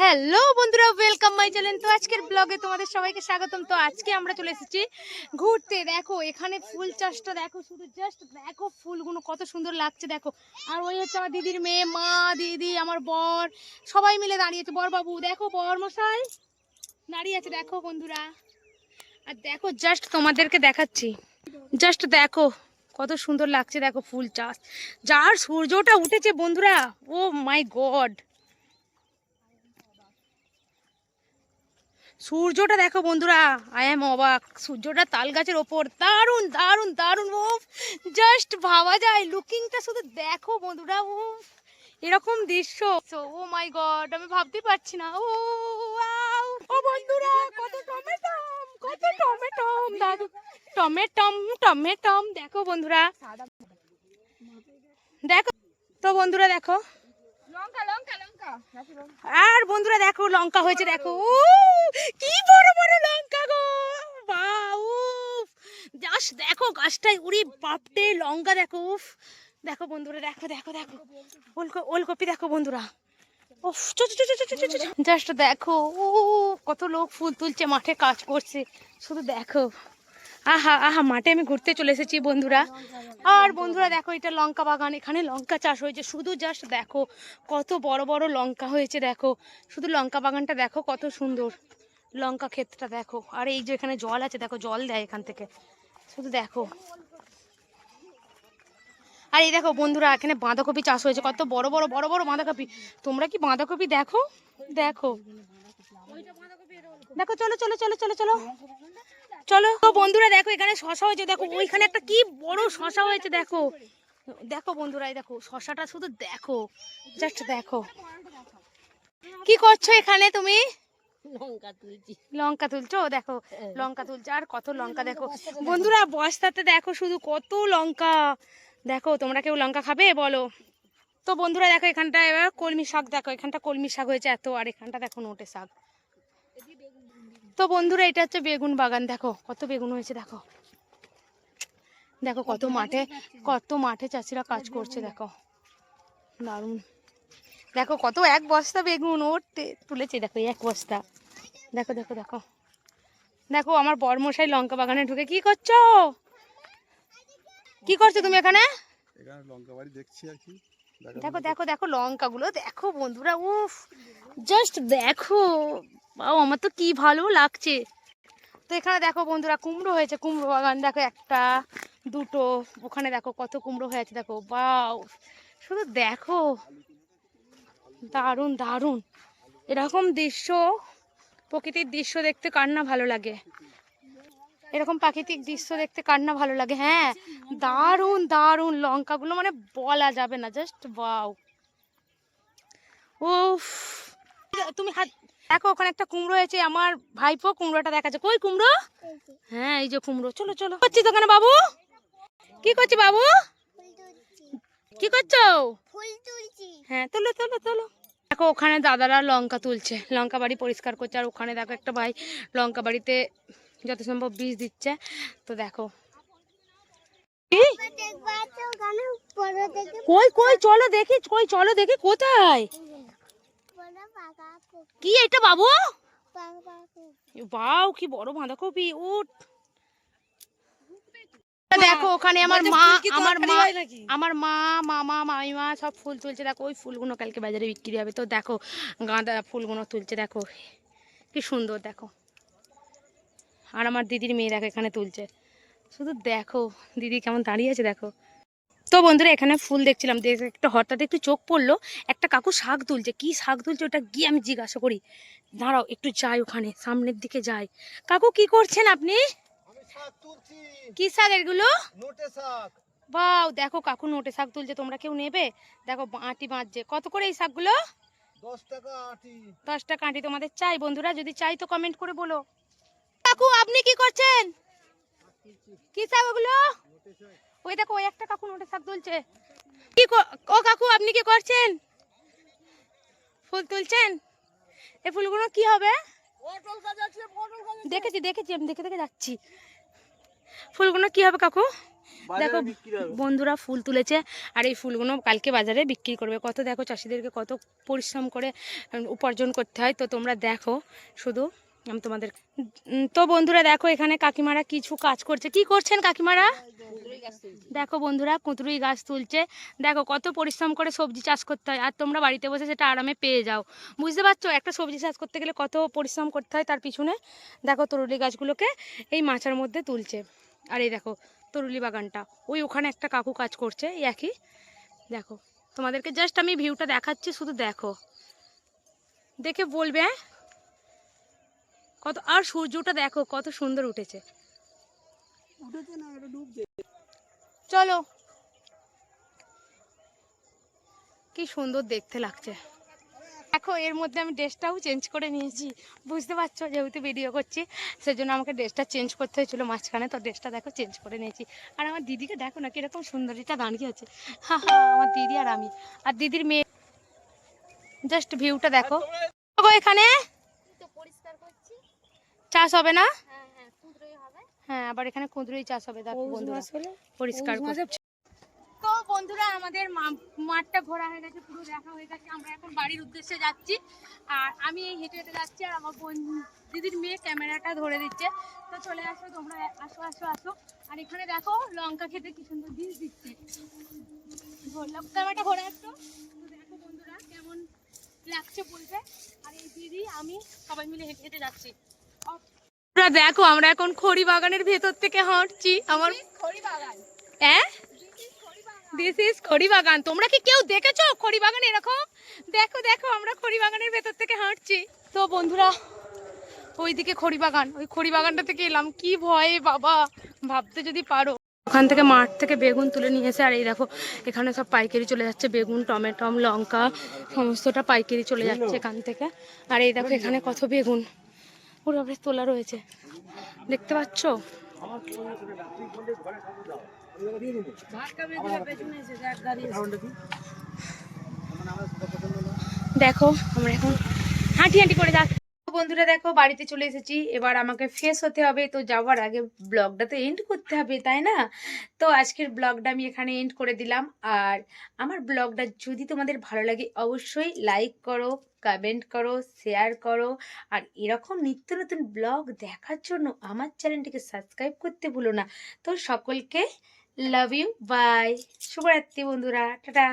Hello বন্ধুরা welcome my channel তো আজকের ব্লগে তোমাদের সবাইকে স্বাগতম। তো আজকে আমরা চলে এসেছি ঘুরতে। দেখো, এখানে ফুল চাষটা দেখো, শুধু জাস্ট দেখো ফুলগুলো কত সুন্দর লাগছে, দেখো। আর ওই হচ্ছে আমার দিদির মেয়ে, মা, দিদি, আমার বর, সবাই মিলে দাঁড়িয়েছে বর বাবু দেখো বর মশাই দাঁড়িয়ে আছে, দেখো বন্ধুরা। আর দেখো জাস্ট তোমাদেরকে দেখাচ্ছি। জাস্ট দেখো, কত সুন্দর লাগছে, দেখো ফুল চাষ। যার সূর্যটা উঠেছে বন্ধুরা, ও মাই গড সূর্যটা দেখো বন্ধুরা আই এম অবাক। সূর্যটা তাল গাছের ওপর। দারুণ দারুণ দারুণ ও জাস্ট ভাবা যায় লুকিংটা শুধু দেখো বন্ধুরা ও এরকম দৃশ্য। ও মাই গড আমি ভাবতে পারছি না। ও ও বন্ধুরা, কত টমেটম কত টমেটম দাদু। টমেটম টমেটম, দেখো বন্ধুরা। দেখো। তো বন্ধুরা, দেখো। লঙ্কা লঙ্কা। আর বন্ধুরা দেখো লঙ্কা হয়েছে দেখো। উ, কি বড় বড় লঙ্কা গো। বাউ দেখো গাছটায় উড়ি বাপটে লঙ্কা দেখো উফ। দেখো বন্ধুরা দেখো দেখো দেখো। ওলকো ওলকপি দেখো বন্ধুরা। দেখো ও কত লোক ফুল তুলছে মাঠে কাজ করছে। শুধু দেখো। আহা আহা, মাঠে আমি ঘুরতে চলে এসেছি বন্ধুরা। আর বন্ধুরা দেখো, এটা লঙ্কা বাগান, এখানে লঙ্কা চাষ হয়েছে। শুধু জাস্ট দেখো, কত বড় বড় লঙ্কা হয়েছে, দেখো। শুধু লঙ্কা বাগানটা দেখো, কত সুন্দর। লঙ্কা ক্ষেতটা দেখো। আর এই যে এখানে জল আছে, দেখো, জল দেয় এখান থেকে। শুধু দেখো। আর এই দেখো বন্ধুরা, এখানে বাঁধাকপি চাষ হয়েছে। কত বড় বড় বড় বড় বাঁধাকপি। তোমরা কি বাঁধাকপি দেখো? দেখো। দেখো, চলো চলো চলো চলো চলো। চলো। তো বন্ধুরা দেখো এখানে শশা হয়েছে। দেখো ওইখানে একটা কি বড় শশা হয়েছে দেখো। দেখো বন্ধুরা এই দেখো শশাটা শুধু দেখো। জাস্ট দেখো। কি করছ এখানে তুমি? লঙ্কা তুলছি। লঙ্কা তুলছো? দেখো লঙ্কা তুলছো। আর কত লঙ্কা দেখো। বন্ধুরা বস্তাতে দেখো শুধু কত লঙ্কা। দেখো তোমরা কেউ লঙ্কা খাবে বলো। তো বন্ধুরা দেখো এখানটা এবার কলমি শাক দেখো এখানটা কলমি শাক হয়েছে এত আর এখানটা দেখো নোটে শাক। তো বন্ধুরা, এটা হচ্ছে বেগুন বাগান। দেখো, কত বেগুন হয়েছে, দেখো। দেখো, কত মাঠে কত মাঠে চাষিরা কাজ করছে, দেখো। দারুণ। দেখো, কত এক বস্তা বেগুন, ওর তুলেছে, দেখো এক বস্তা। দেখো দেখো দেখো। দেখো, আমার বরমশাই লঙ্কা বাগানে ঢুকে কি করছ? কি করছ তুমি এখানে লঙ্কা বাড়ি দেখছি আর কি। দেখো দেখো দেখো। লঙ্কাগুলো দেখো বন্ধুরা উফ। জাস্ট দেখো বাও আমার তো কি ভালো লাগছে। তো এখানে দেখো বন্ধুরা কুমড়ো হয়েছে কুমড়ো বাগান। দেখো একটা দুটো ওখানে দেখো কত কুমড়ো হয়েছে দেখো বাও। শুধু দেখো। দারুণ দারুণ। এরকম দৃশ্য প্রকৃতির দৃশ্য দেখতে কার না ভালো লাগে। এরকম প্রাকৃতিক দৃশ্য দেখতে কার না ভালো লাগে? হ্যাঁ দারুণ দারুণ লঙ্কাগুলো মানে বলা যাবে না জাস্ট বাউ উফ। তুমি হাত দেখো ওখানে একটা কুমড়ো হয়েছে আমার ভাইপো কুমড়োটা দেখাচ্ছে। কই কুমড়ো? হ্যাঁ এই যে কুমড়ো চলো চলো। করছি তো দোকানে বাবু? কি করছি বাবু? কি করছ? হ্যাঁ তোলো তোলো তোলো। দেখো ওখানে দাদারা লঙ্কা তুলছে লঙ্কা বাড়ি পরিষ্কার করছে আর ওখানে দেখো একটা ভাই লঙ্কা বাড়িতে যত সম্ভব বীজ দিচ্ছে। তো দেখো। কই কই চলো দেখি কই চলো দেখি কোথায়? কি এটা বাবু? বাউ কি বড় বাঁধাকপি উঠ। দেখো ওখানে আমার মা আমার মা আমার মা মামা মামিমা সব ফুল তুলছে। দেখো ওই ফুলগুলো কালকে বাজারে বিক্রি হবে। তো দেখো গাঁদা ফুলগুলো তুলছে। দেখো কি সুন্দর দেখো। আর আমার দিদির মেয়ে দেখো এখানে তুলছে। শুধু দেখো দিদি কেমন দাঁড়িয়ে আছে দেখো। তো বন্ধুরা এখানে ফুল দেখছিলাম। দেখে একটা হঠাৎ একটু চোখ পড়ল একটা কাকু শাক তুলছে। কি শাক তুলছে ওটা গিয়ে আমি জিজ্ঞাসা করি দাঁড়াও একটু যাই ওখানে সামনের দিকে যাই। কাকু কি করছেন আপনি? কি শাক এগুলো? বাও দেখো কাকু নোটে শাক তুলছে তোমরা কেউ নেবে? দেখো আঁটি বাঁধছে। কত করে এই শাকগুলো? দশ টাকা আটি। দশটা কাঁটি তোমাদের চাই বন্ধুরা। যদি চাই তো কমেন্ট করে বলো। কাকু আপনি কি করছেন? কি শাক ওগুলো? ওই দেখো ওই একটা কাকু নোটে শাক তুলছে। কি ও কাকু আপনি কি করছেন? ফুল তুলছেন? এই ফুলগুলো কি হবে? দেখেছি দেখেছি আমি দেখে দেখে যাচ্ছি। ফুলগুলো কি হবে কাকু? দেখো বন্ধুরা ফুল তুলেছে আর এই ফুলগুলো কালকে বাজারে বিক্রি করবে। কত দেখো চাষিদেরকে কত পরিশ্রম করে উপার্জন করতে হয়। তো তোমরা দেখো শুধু আমি তোমাদের তো বন্ধুরা দেখো এখানে কাকিমারা কিছু কাজ করছে। কি করছেন কাকিমারা? দেখো বন্ধুরা কুঁতরুই গাছ তুলছে। দেখো কত পরিশ্রম করে সবজি চাষ করতে হয়। আর তোমরা বাড়িতে বসে সেটা আরামে পেয়ে যাও। বুঝতে পারছ? একটা সবজি চাষ করতে গেলে কত পরিশ্রম করতে হয় তার পিছনে। দেখো তরুলি গাছগুলোকে এই মাচার মধ্যে তুলছে। আর এই দেখো তরুলি বাগানটা। ওই ওখানে একটা কাকু কাজ করছে একই। দেখো, তোমাদেরকে জাস্ট আমি ভিউটা দেখাচ্ছি, শুধু দেখো। দেখে বলবে হ্যাঁ? কত আর সূর্যটা দেখো কত সুন্দর উঠেছে। চলো। কি সুন্দর দেখতে লাগছে। দেখো এর মধ্যে আমি ড্রেসটাও চেঞ্জ করে নিয়েছি। বুঝতে পারছ যেহেতু ভিডিও করছি সেজন্য আমাকে ড্রেসটা চেঞ্জ করতে হয়েছিল মাঝখানে তো ড্রেসটা দেখো চেঞ্জ করে নিয়েছি। আর আমার দিদিকে দেখো না কীরকম সুন্দরীটা দাঁড়িয়ে আছে। হা হা আমার দিদি আর আমি। আর দিদির মেয়ে জাস্ট ভিউটা দেখো। এখানে। চাষ হবে না? হ্যাঁ হ্যাঁ কুঁদরোই হবে। হ্যাঁ আবার এখানে কুঁদরুই চাষ হবে দেখো বন্ধুরা। পরিষ্কার করছে তো বন্ধুরা আমাদের মা- মাঠটা ঘোরা হয়ে গেছে পুরো দেখা হয়ে গেছে। আমরা এখন বাড়ির উদ্দেশ্যে যাচ্ছি। আর আমি এই হেঁটে হেঁটে যাচ্ছি আর আমার বোন দিদির মেয়ে ক্যামেরাটা ধরে দিচ্ছে। তো চলে আসো তোমরা আসো আসো আসো। আর এখানে দেখো লঙ্কা খেতে কি সুন্দর ডিশ দিচ্ছে। ধরলাম। ক্যামেরাটা ঘোরা একটু তো দেখো বন্ধুরা কেমন লাগছে বলবে আর এই দিদি আমি সবাই মিলে হেঁটে হেঁটে যাচ্ছি। দেখো আমরা এখন খড়ি বাগানের ভেতর থেকে হাঁটছি। আমার খড়ি বাগান হ্যাঁ? দিস ইজ খড়ি বাগান তোমরা কি কেউ দেখেছ খড়ি বাগান এরকম? দেখো দেখো আমরা খড়ি বাগানের ভেতর থেকে হাঁটছি। তো বন্ধুরা ওইদিকে খড়ি বাগান ওই খড়ি বাগানটা থেকে এলাম। কি ভয়ে বাবা! ভাবতে যদি পারো। ওখান থেকে মাঠ থেকে বেগুন তুলে নিয়ে এসে আর এই দেখো এখানে সব পাইকারি চলে যাচ্ছে। বেগুন টমেটম লঙ্কা সমস্তটা পাইকারি চলে যাচ্ছে এখান থেকে। আর এই দেখো এখানে কত বেগুন। পুরো তোলা রয়েছে। দেখতে পাচ্ছ? দেখো আমরা এখন হাঁটি হাঁটি করে যাচ্ছি। বন্ধুরা দেখো, বাড়িতে চলে এসেছি। এবার আমাকে ফ্রেশ হতে হবে, তো যাওয়ার আগে ব্লগটা তো এন্ড করতে হবে, তাই না? তো আজকের ব্লগটা আমি এখানে এন্ড করে দিলাম। আর আমার ব্লগটা যদি তোমাদের ভালো লাগে, অবশ্যই লাইক করো কমেন্ট করো শেয়ার করো। আর এরকম নিত্য নতুন ব্লগ দেখার জন্য আমার চ্যানেলটিকে সাবস্ক্রাইব করতে ভুলো না। তো সকলকে লাভ ইউ বাই শুভরাত্রি বন্ধুরা, টাটা।